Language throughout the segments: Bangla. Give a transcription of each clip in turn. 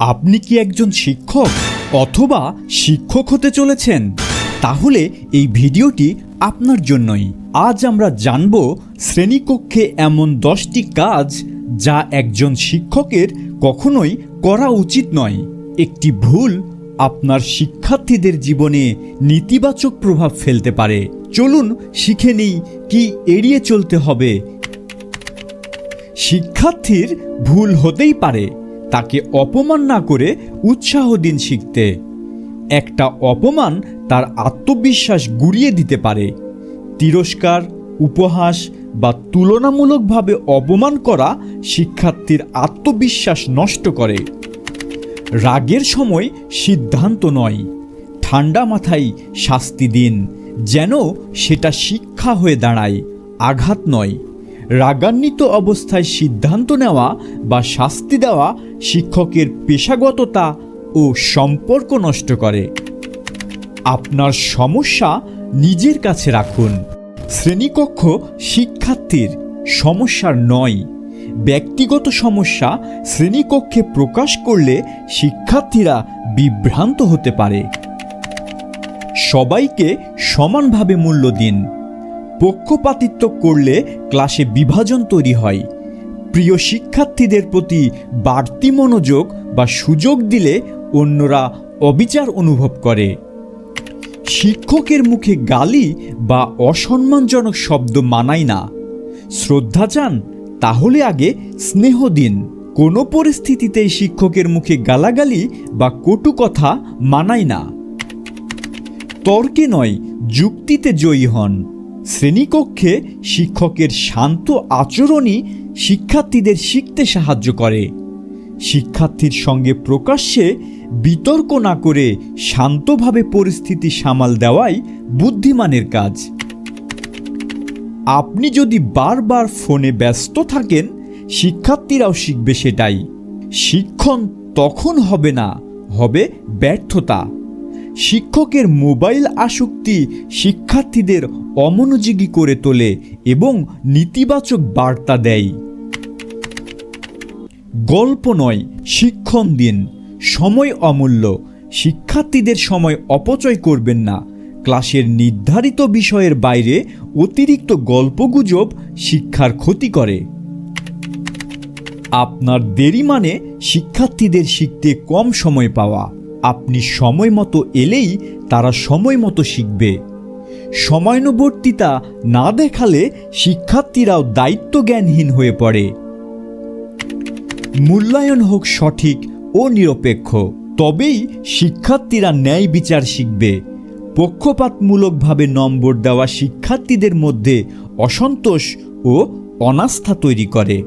আপনি কি একজন শিক্ষক অথবা শিক্ষক হতে চলেছেন? তাহলে এই ভিডিওটি আপনার জন্যই। আজ আমরা জানব শ্রেণীকক্ষে এমন দশটি কাজ যা একজন শিক্ষকের কখনোই করা উচিত নয়। একটি ভুল আপনার শিক্ষার্থীদের জীবনে নেতিবাচক প্রভাব ফেলতে পারে। চলুন শিখে নিই কি এড়িয়ে চলতে হবে। শিক্ষার্থীর ভুল হতেই পারে। তাকে অপমান না করে উৎসাহ দিন শিখতে। একটা অপমান তার আত্মবিশ্বাস গুড়িয়ে দিতে পারে। তিরস্কার, উপহাস বা তুলনামূলকভাবে অপমান করা শিক্ষার্থীর আত্মবিশ্বাস নষ্ট করে। রাগের সময় সিদ্ধান্ত নয়। ঠান্ডা মাথায় শাস্তি দিন, যেন সেটা শিক্ষা হয়ে দাঁড়ায়, আঘাত নয়। রাগান্বিত অবস্থায় সিদ্ধান্ত নেওয়া বা শাস্তি দেওয়া শিক্ষকের পেশাগততা ও সম্পর্ক নষ্ট করে। আপনার সমস্যা নিজের কাছে রাখুন। শ্রেণীকক্ষ শিক্ষার্থীর সমস্যার নয়। ব্যক্তিগত সমস্যা শ্রেণীকক্ষে প্রকাশ করলে শিক্ষার্থীরা বিভ্রান্ত হতে পারে। সবাইকে সমানভাবে মূল্য দিন। পক্ষপাতিত্ব করলে ক্লাসে বিভাজন তৈরি হয়। প্রিয় শিক্ষার্থীদের প্রতি বাড়তি মনোযোগ বা সুযোগ দিলে অন্যরা অবিচার অনুভব করে। শিক্ষকের মুখে গালি বা অসম্মানজনক শব্দ মানায় না। শ্রদ্ধা চান, তাহলে আগে স্নেহ দিন। কোনো পরিস্থিতিতেই শিক্ষকের মুখে গালাগালি বা কটু কথা মানায় না। তর্কে নয়, যুক্তিতে জয়ী হন। শ্রেণীকক্ষে শিক্ষকের শান্ত আচরণই শিক্ষার্থীদের শিখতে সাহায্য করে। শিক্ষার্থীর সঙ্গে প্রকাশ্যে বিতর্ক না করে শান্তভাবে পরিস্থিতি সামাল দেওয়াই বুদ্ধিমানের কাজ। আপনি যদি বারবার ফোনে ব্যস্ত থাকেন, শিক্ষার্থীরাও শিখবে সেটাই। শিক্ষণ তখন হবে না, হবে ব্যর্থতা। শিক্ষকের মোবাইল আসক্তি শিক্ষার্থীদের অমনোযোগী করে তোলে এবং নেতিবাচক বার্তা দেয়। গল্প নয়, শিক্ষণ দিন। সময় অমূল্য। শিক্ষার্থীদের সময় অপচয় করবেন না। ক্লাসের নির্ধারিত বিষয়ের বাইরে অতিরিক্ত গল্পগুজব শিক্ষার ক্ষতি করে। আপনার দেরি মানে শিক্ষার্থীদের শিখতে কম সময় পাওয়া। আপনি সময় মতো এলেই তারা সময় মতো শিখবে। সময়ানুবর্তিতা না দেখালে শিক্ষার্থীরাও দায়িত্ব জ্ঞানহীন হয়ে পড়ে। মূল্যায়ন হোক সঠিক ও নিরপেক্ষ, তবেই শিক্ষার্থীরা ন্যায় বিচার শিখবে। পক্ষপাতমূলকভাবে নম্বর দেওয়া শিক্ষার্থীদের মধ্যে অসন্তোষ ও অনাস্থা তৈরি করে।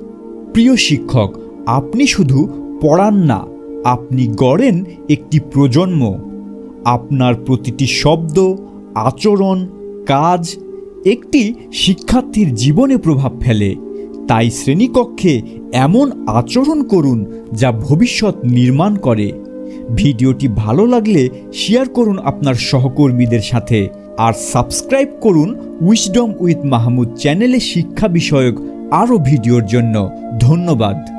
প্রিয় শিক্ষক, আপনি শুধু পড়ান না আপনি গড়েন একটি প্রজন্ম। আপনার প্রতিটি শব্দ, আচরণ, কাজ একটি শিক্ষার্থীর জীবনে প্রভাব ফেলে। তাই শ্রেণীকক্ষে এমন আচরণ করুন যা ভবিষ্যৎ নির্মাণ করে। ভিডিওটি ভালো লাগলে শেয়ার করুন আপনার সহকর্মীদের সাথে আর সাবস্ক্রাইব করুন উইসডম উইথ মাহমুদ চ্যানেলে শিক্ষা বিষয়ক আরও ভিডিওর জন্য। ধন্যবাদ।